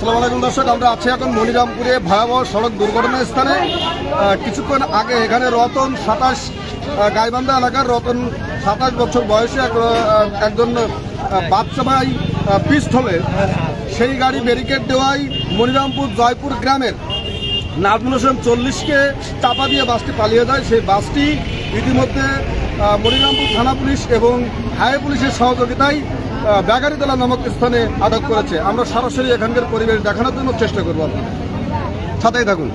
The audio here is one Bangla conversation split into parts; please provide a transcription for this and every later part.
আসসালামু আলাইকুম দর্শক আমরা আছি এখন মনিরামপুরে ভয়াবহ সড়ক দুর্ঘটনা স্থানে। কিছুক্ষণ আগে এখানে রতন সাতাশ গাইবান্ধা এলাকার রতন সাতাশ বছর বয়সে এক, একজন বাচ্চা ভাই পিস্থলে সেই গাড়ি ব্যারিকেড দেওয়ায় মনিরামপুর জয়পুর গ্রামের নাজমুল হোসেন চল্লিশকে চাপা দিয়ে বাসটি পালিয়ে যায়। সেই বাসটি ইতিমধ্যে মনিরামপুর থানা পুলিশ এবং হাইওয়ে পুলিশের সহযোগিতায় ব্যাগারিতলা নামক স্থানে আটক করেছে। আমরা সরাসরি এখানকার পরিবেশ দেখানোর জন্য চেষ্টা করব আপনাদের। সাথেই থাকুন।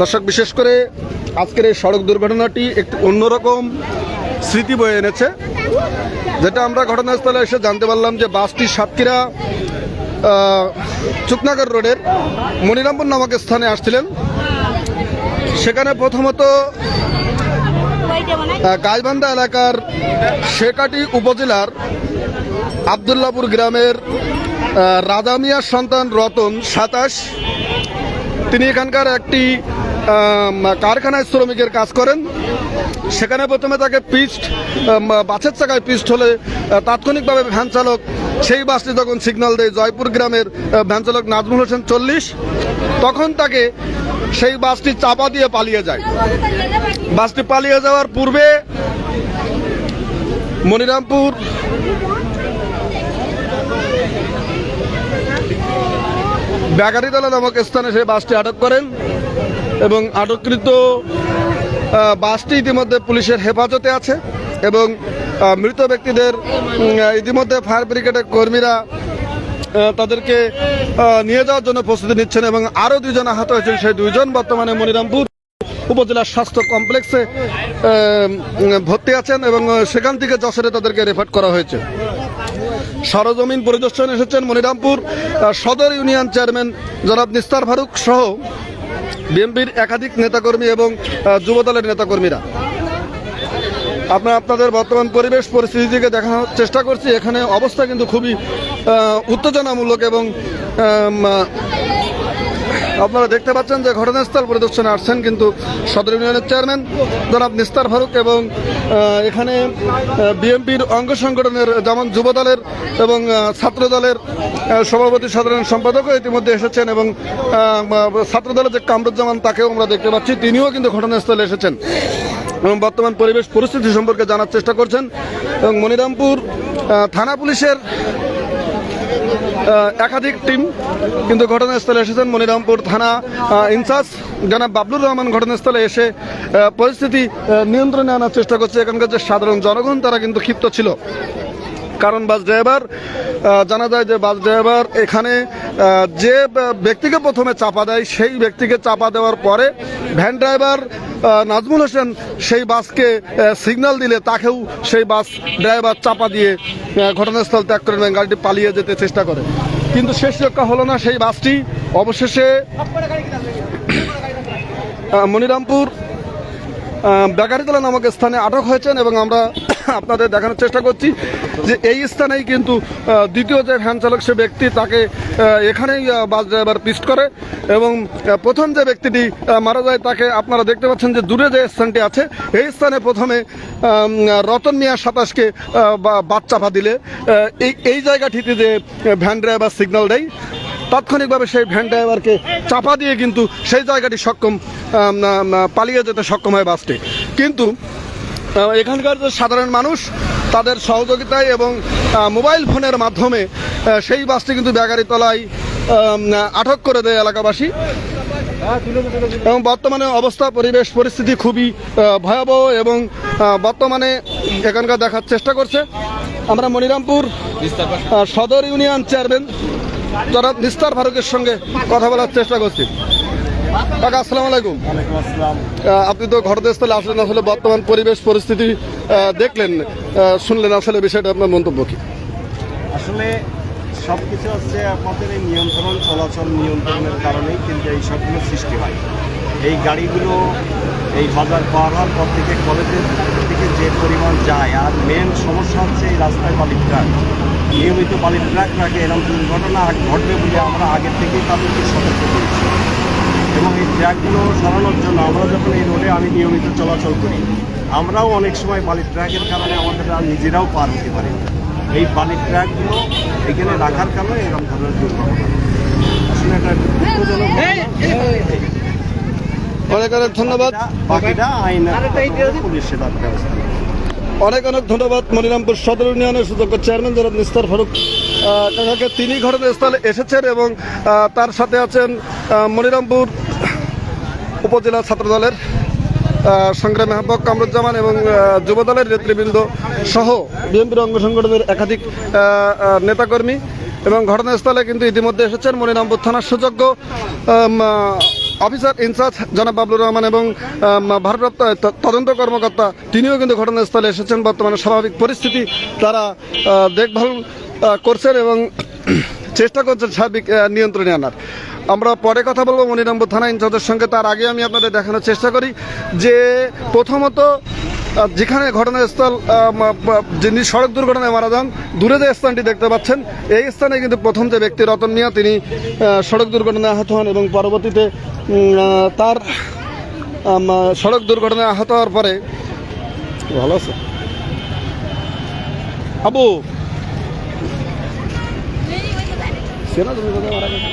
দর্শক, বিশেষ করে আজকের এই সড়ক দুর্ঘটনাটি একটি অন্যরকম স্মৃতি বয়ে এনেছে, যেটা আমরা ঘটনাস্থলে এসে জানতে পারলাম যে বাসটি সাতক্ষীরা চুকনাগর রোডের মনিরামপুর নামক স্থানে আসছিলেন। সেখানে প্রথমত গাইবান্ধা এলাকার শেকাটি উপজেলার আবদুল্লাপুর গ্রামের রাজা মিয়ার সন্তান রতন সাতাশ। তিনি এখানকার একটি কারখানায় শ্রমিকের কাজ করেন। সেখানে প্রথমে তাকে পিস্ট বাসের চাকায় পিস্ট হলে তাৎক্ষণিকভাবে ভ্যান চালক সেই বাসটি যখন সিগন্যাল দেয় জয়পুর গ্রামের আহ, ভ্যান চালক নাজমুল হোসেন চল্লিশ তখন তাকে সেই বাসটি চাপা দিয়ে পালিয়ে যায়। বাসটি পালিয়ে যাওয়ার পূর্বে মনিরামপুর ব্যাগারিতলা নামক স্থানে সেই বাসটি আটক করেন এবং আটককৃত বাসটি ইতিমধ্যে পুলিশের হেফাজতে আছে এবং মৃত ব্যক্তিদের ইতিমধ্যে ফায়ার ব্রিগেডের কর্মীরা তাদেরকে নিয়ে যাওয়ার জন্য প্রস্তুতি নিচ্ছেন এবং আরও দুজন আহত হয়েছেন। সেই দুইজন বর্তমানে মনিরামপুর উপজেলার স্বাস্থ্য কমপ্লেক্সে ভর্তি আছেন এবং সেখান থেকে যশোরে তাদেরকে রেফার করা হয়েছে। সরজমিন পরিদর্শন এসেছেন মনিরামপুর সদর ইউনিয়ন চেয়ারম্যান জনাব নিস্তার ফারুক সহ বিএনপির একাধিক নেতাকর্মী এবং যুবদলের নেতাকর্মীরা। আমরা আপনাদের বর্তমান পরিবেশ পরিস্থিতিকে দেখানোর চেষ্টা করছি। এখানে অবস্থা কিন্তু খুবই উত্তেজনামূলক এবং আপনারা দেখতে পাচ্ছেন যে ঘটনাস্থল পরিদর্শনে আসছেন কিন্তু সদর ইউনিয়নের চেয়ারম্যান জনাব নিস্তার ফারুক এবং এখানে বিএনপির অঙ্গ সংগঠনের যেমন যুব দলের এবং ছাত্র দলের সভাপতি সাধারণ সম্পাদকও ইতিমধ্যে এসেছেন এবং ছাত্র দলের যে কামরুজ্জামান, তাকেও আমরা দেখতে পাচ্ছি, তিনিও কিন্তু ঘটনাস্থলে এসেছেন এবং বর্তমান পরিবেশ পরিস্থিতি সম্পর্কে জানার চেষ্টা করছেন এবং মনিরামপুর থানা পুলিশের একাধিক টিম কিন্তু ঘটনাস্থলে এসেছেন মনিরামপুর থানা ইনচার্জ জনাব বাবলুর রহমান ঘটনাস্থলে এসে পরিস্থিতি নিয়ন্ত্রণে আনার চেষ্টা করছে এখানকার যে সাধারণ জনগণ, তারা কিন্তু ক্ষিপ্ত ছিল। কারণ বাস ড্রাইভার জানা যায় যে বাস ড্রাইভার এখানে যে ব্যক্তিকে প্রথমে চাপা দেয়, সেই ব্যক্তিকে চাপা দেওয়ার পরে ভ্যান ড্রাইভার নাজমুল হোসেন সেই বাসকে সিগন্যাল দিলে তাকেও সেই বাস ড্রাইভার চাপা দিয়ে ঘটনাস্থল ত্যাগ করেন এবং গাড়িটি পালিয়ে যেতে চেষ্টা করে। কিন্তু শেষ রক্ষা হলো না সেই বাসটি। অবশেষে মনিরামপুর বেগারিতলা নামক স্থানে আটক হয়েছেন এবং আমরা আপনাদের দেখানোর চেষ্টা করছি যে এই স্থানেই কিন্তু দ্বিতীয় যে ভ্যান চালক সে ব্যক্তি তাকে এখানেই বাস ড্রাইভার পিস্ট করে এবং প্রথম যে ব্যক্তিটি মারা যায় তাকে আপনারা দেখতে পাচ্ছেন যে দূরে যে স্থানটি আছে, এই স্থানে প্রথমে রতন মিয়া সাতাশকে বাদ চাপা দিলে। এই এই জায়গাটিতে যে ভ্যান ড্রাইভার সিগন্যাল দেয়, তাৎক্ষণিকভাবে সেই ভ্যান ড্রাইভারকে চাপা দিয়ে কিন্তু সেই জায়গাটি সক্ষম পালিয়ে যেতে সক্ষম হয় বাসটি। কিন্তু এখানকার যে সাধারণ মানুষ তাদের সহযোগিতায় এবং মোবাইল ফোনের মাধ্যমে সেই বাসটি কিন্তু ব্যাগারিতলায় আম, আটক করে দেয় এলাকাবাসী। এবং বর্তমানে অবস্থা পরিবেশ পরিস্থিতি খুবই ভয়াবহ এবং বর্তমানে এখানকার দেখার চেষ্টা করছে। আমরা মনিরামপুর সদর ইউনিয়ন চেয়ারম্যান জনাব নিস্তার ফারুকের সঙ্গে কথা বলার চেষ্টা করছি। কাকা, আসসালামু আলাইকুম। আপনি তো ঘটনাস্থলে আসলেন, আসলে বর্তমান পরিবেশ পরিস্থিতি দেখলেন শুনলেন আসলে বিষয়টা, আপনার মন্তব্য কি? আসলে সব কিছু হচ্ছে আপনাদের এই নিয়ন্ত্রণ, চলাচল নিয়ন্ত্রণের কারণেই কিন্তু এই সবগুলো সৃষ্টি হয়। এই গাড়িগুলো এই বাজার পার হওয়ার পর থেকে কলেজের থেকে যে পরিমাণ যায়, আর মেন সমস্যা হচ্ছে এই রাস্তায় বালির ট্রাক। নিয়মিত বালির ট্রাক রাখে, এরকম দুর্ঘটনা ঘটবে বলে আমরা আগের থেকেই তাদেরকে সতর্ক করেছি। এবং এই ট্র্যাকগুলো সরানোর জন্য আমরা যখন এই রোডে আমি নিয়মিত চলাচল করি আমরাও অনেক সময় বালির ট্র্যাকের কারণে আমাদের আর নিজেরাও পার হতে পারি এই বালির ট্র্যাকগুলো এখানে রাখার কারণে এরকম ধরনের দুর্ঘটনা আসলে এটা একটা দুঃখজনক অনেক অনেক ধন্যবাদ। বাকিটা আইনের পুলিশ ব্যবস্থা। অনেক অনেক ধন্যবাদ। মনিরামপুর সদর ইউনিয়নের সুযোগ্য চেয়ারম্যান জনাব নিস্তার ফারুক। কাকাকে তিনি ঘটনাস্থলে এসেছেন এবং তার সাথে আছেন মনিরামপুর উপজেলা ছাত্রদলের আহ, সংগ্রামী আহ্বায়ক কামরুজ্জামান এবং যুব দলের নেতৃবৃন্দ সহ বিএনপির অঙ্গ সংগঠনের একাধিক নেতাকর্মী এবং ঘটনাস্থলে কিন্তু ইতিমধ্যে এসেছেন মনিরামপুর থানার সুযোগ্য অফিসার ইনচার্জ জনাব বাবলুর রহমান এবং ভারপ্রাপ্ত তদন্ত কর্মকর্তা তিনিও কিন্তু ঘটনাস্থলে এসেছেন। বর্তমানে স্বাভাবিক পরিস্থিতি তারা দেখভাল করছেন এবং চেষ্টা করছেন সার্বিক নিয়ন্ত্রণে আনার। আমরা পরে কথা বলব মনিরামপুর থানা ইনচার্জের সঙ্গে। তার আগে আমি আপনাদের দেখানোর চেষ্টা করি যে প্রথমত যেখানে ঘটনাস্থল যিনি সড়ক দুর্ঘটনায় মারা যান, দূরে যে স্থানটি দেখতে পাচ্ছেন, এই স্থানে কিন্তু প্রথম যে ব্যক্তি রতন মিয়া, তিনি সড়ক দুর্ঘটনায় আহত হন এবং পরবর্তীতে তার সড়ক দুর্ঘটনায় আহত হওয়ার পরে ভালো আছে। আবু চেনা তুমি কোথায় মারা গেছে?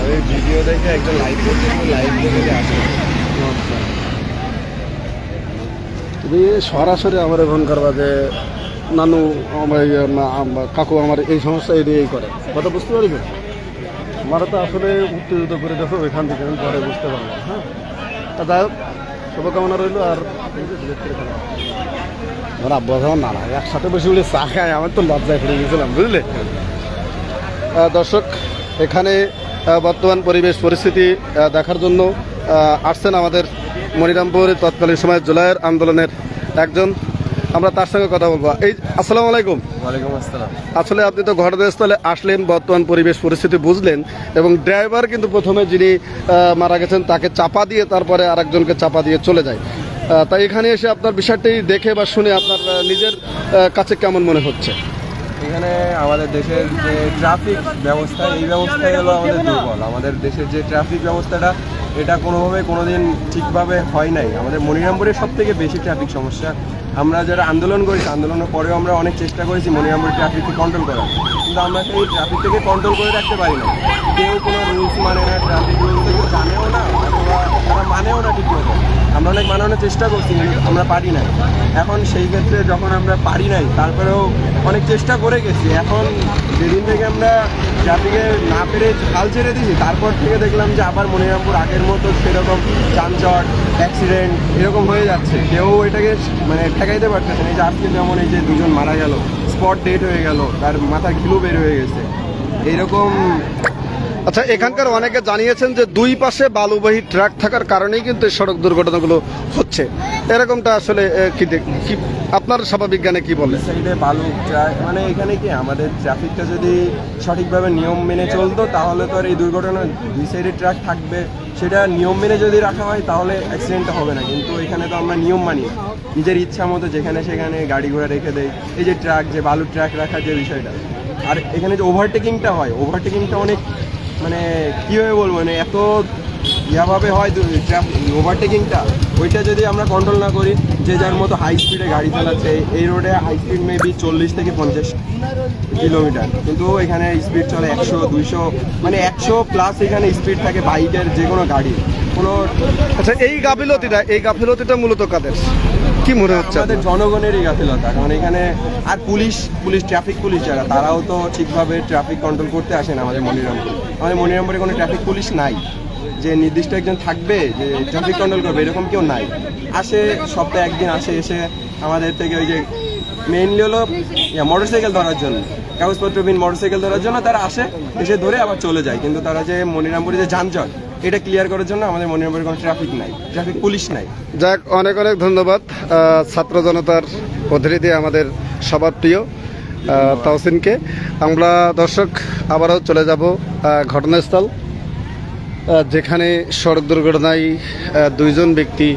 আমি ভিডিও দেখে একটা লাইভ করতে লাইভ দেখে আসে। তুমি সরাসরি আমার ফোন করবা যে নানু আমার আম, কাকু আমার এই সমস্যা এই এই করে। কথা বুঝতে পারবে আমার তো আসলে উত্তেজিত করে দেখো এখান থেকে আমি পরে বুঝতে পারলাম হ্যাঁ। তা যাই হোক শুভকামনা রইল আর আমার আব্বা না না একসাথে বসে বলে চা খায় আমার তো লজ্জায় পড়ে গেছিলাম বুঝলে? দর্শক এখানে বর্তমান পরিবেশ পরিস্থিতি দেখার জন্য আসছেন আমাদের মনিরামপুর তৎকালীন সময় জুলাইয়ের আন্দোলনের একজন। আমরা তার সঙ্গে কথা বলব। এই আসসালামু আলাইকুম। ওয়ালাইকুম আসসালাম। আসলে আপনি তো ঘটনাস্থলে আসলেন বর্তমান পরিবেশ পরিস্থিতি বুঝলেন এবং ড্রাইভার কিন্তু প্রথমে যিনি মারা গেছেন তাকে চাপা দিয়ে তারপরে আরেকজনকে চাপা দিয়ে চলে যায়। তাই এখানে এসে আপনার বিষয়টি দেখে বা শুনে আপনার নিজের কাছে কেমন মনে হচ্ছে? এখানে আমাদের দেশের যে ট্রাফিক ব্যবস্থা, এই ব্যবস্থাই হলো আমাদের দুর্বল। আমাদের দেশের যে ট্রাফিক ব্যবস্থাটা, এটা কোনোভাবে কোনোদিন ঠিকভাবে হয় নাই। আমাদের মনিরামপুরে সব থেকে বেশি ট্রাফিক সমস্যা। আমরা যারা আন্দোলন করেছি, আন্দোলনের পরেও আমরা অনেক চেষ্টা করেছি মনিরামপুর ট্রাফিককে কন্ট্রোল করার। কিন্তু আমরা সেই ট্রাফিক থেকে কন্ট্রোল করে রাখতে পারি না কেউ কোনো রুলস মানে না, ট্রাফিক রুলস জানেও না। তারা মানেও না মতো আমরা অনেক মানানোর চেষ্টা করছি আমরা পারি নাই। এখন সেই ক্ষেত্রে যখন আমরা পারি নাই, তারপরেও অনেক চেষ্টা করে গেছি। এখন যেদিন থেকে আমরা ট্রাফিকে না পেরে হাল ছেড়ে দিয়েছি, তারপর থেকে দেখলাম যে আবার মনিরামপুর আগের মতো সেরকম যানজট অ্যাক্সিডেন্ট এরকম হয়ে যাচ্ছে। কেউ এটাকে মানে ঠেকাইতে পারতেছে না। এই যে আজকে যেমন এই যে দুজন মারা গেল স্পট ডেট হয়ে গেল, তার মাথার ঘিলু বের হয়ে গেছে। এইরকম আচ্ছা এখানকার অনেকে জানিয়েছেন যে দুই পাশে বালুবাহী ট্রাক থাকার কারণেই কিন্তু এই সড়ক দুর্ঘটনাগুলো হচ্ছে। এরকমটা আসলে কি কি, আপনার স্বাভাবিক জ্ঞানে কি বলে? বালু মানে এখানে কি, আমাদের ট্রাফিকটা যদি সঠিকভাবে নিয়ম মেনে চলতো, তাহলে তো আর এই দুর্ঘটনা, দুই সাইডে ট্রাক থাকবে। সেটা নিয়ম মেনে যদি রাখা হয়, তাহলে অ্যাক্সিডেন্টটা হবে না। কিন্তু এখানে তো আমরা নিয়ম মানি। নিজের ইচ্ছা মতো যেখানে সেখানে গাড়ি ঘোড়া রেখে দেয় এই যে ট্রাক, যে বালু ট্রাক রাখার যে বিষয়টা। আর এখানে যে ওভারটেকিংটা হয় ওভারটেকিংটা অনেক মানে কীভাবে বলব মানে এত ইয়াভাবে হয় ওভারটেকিংটা ওইটা যদি আমরা কন্ট্রোল না করি যে যার মতো হাই স্পিডে গাড়ি চালাচ্ছে এই রোডে হাই স্পিড মেবি চল্লিশ থেকে পঞ্চাশ কিলোমিটার কিন্তু এখানে স্পিড চলে একশো দুইশো মানে একশো প্লাস এখানে স্পিড থাকে বাইকের যে কোনো গাড়ি কোনো আচ্ছা এই গাফিলতিটা এই গাফিলতিটা মূলত কাদের? কি মনে হচ্ছে আমাদের জনগণেরই গাফিলতা কারণ এখানে আর পুলিশ পুলিশ ট্রাফিক পুলিশ যারা তারাও তো ঠিকভাবে ট্রাফিক কন্ট্রোল করতে আসে না আমাদের মনিরামপুরে আমাদের মনিরামপুরে কোনো ট্রাফিক পুলিশ নাই। যে নির্দিষ্ট একজন থাকবে, যে ট্রাফিক কন্ট্রোল করবে, এরকম কেউ নাই। আসে, সপ্তাহে একদিন আসে, এসে আমাদের থেকে ওই যে মেইনলি হলো মোটরসাইকেল ধরার জন্য। কাগজপত্রবিহীন মোটরসাইকেল ধরার জন্য তারা আসে, এসে ধরে আবার চলে যায়। কিন্তু তারা যে মনিরামপুরে যে যানজট, এটা ক্লিয়ার করার জন্য আমাদের মনিরামপুরে কোনো ট্রাফিক নাই ট্রাফিক পুলিশ নাই। যাক, অনেক অনেক ধন্যবাদ ছাত্র জনতার প্রতিনিধি আমাদের সবার প্রিয়। আহ, তাওসিনকে। আমরা দর্শক আবারও চলে যাব ঘটনাস্থল যেখানে সড়ক দুর্ঘটনায় দুইজন ব্যক্তি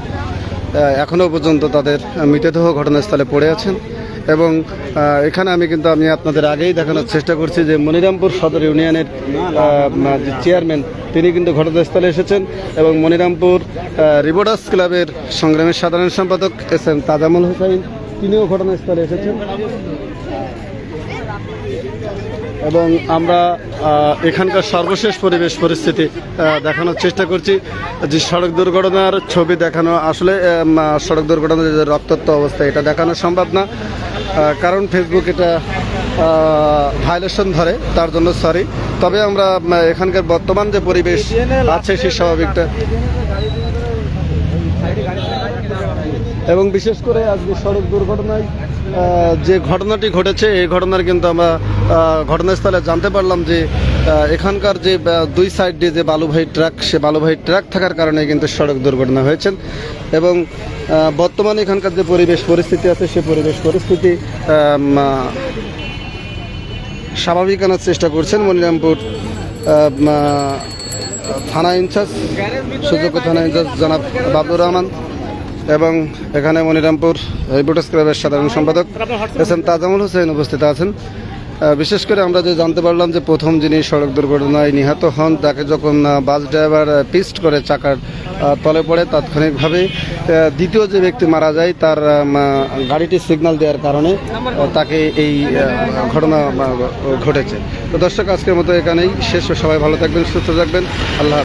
এখনও পর্যন্ত তাদের মৃতদেহ ঘটনাস্থলে পড়ে আছেন। এবং এখানে আমি কিন্তু আমি আপনাদের আগেই দেখানোর চেষ্টা করছি যে মনিরামপুর সদর ইউনিয়নের যে চেয়ারম্যান তিনি কিন্তু ঘটনাস্থলে এসেছেন। এবং মনিরামপুর রিবোডাস ক্লাবের সংগ্রামের সাধারণ সম্পাদক এস এম তাজামুল হোসাইন তিনিও ঘটনাস্থলে এসেছেন। এবং আমরা এখানকার সর্বশেষ পরিবেশ পরিস্থিতি দেখানোর চেষ্টা করছি যে সড়ক দুর্ঘটনার ছবি দেখানো, আসলে সড়ক দুর্ঘটনার যে রক্তাক্ত অবস্থা, এটা দেখানো সম্ভব না। কারণ ফেসবুক এটা ভায়োলেশন ধরে, তার জন্য সরি তবে আমরা এখানকার বর্তমান যে পরিবেশ আছে সেই স্বাভাবিকটা। এবং বিশেষ করে আজকে সড়ক দুর্ঘটনায় যে ঘটনাটি ঘটেছে, এই ঘটনার কিন্তু আমরা ঘটনাস্থলে জানতে পারলাম যে এখানকার যে দুই সাইড দিয়ে যে বালুভাই ট্রাক সে বালুভাই ট্রাক থাকার কারণে কিন্তু সড়ক দুর্ঘটনা হয়েছে এবং বর্তমানে এখানকার যে পরিবেশ, পরিস্থিতি আছে, সে পরিবেশ পরিস্থিতি স্বাভাবিক আনার চেষ্টা করছেন মনিরামপুর থানা ইনচার্জ, সুযোগ্য থানা ইনচার্জ জনাব বাবুর রহমান। এবং এখানে মনিরামপুর রিপোর্টার্স ক্লাবের সাধারণ সম্পাদক এস এম তাজামুল হোসেন উপস্থিত আছেন। বিশেষ করে আমরা যে জানতে পারলাম যে প্রথম যিনি সড়ক দুর্ঘটনায় নিহত হন, তাকে যখন বাস ড্রাইভার পিস্ট করে চাকার তলে পড়ে, তাৎক্ষণিকভাবে দ্বিতীয় যে ব্যক্তি মারা যায়, তার গাড়িটি সিগন্যাল দেওয়ার কারণে তাকে এই ঘটনা ঘটেছে। তো দর্শক, আজকের মতো এখানেই শেষ। সবাই ভালো থাকবেন, সুস্থ থাকবেন। আল্লাহ।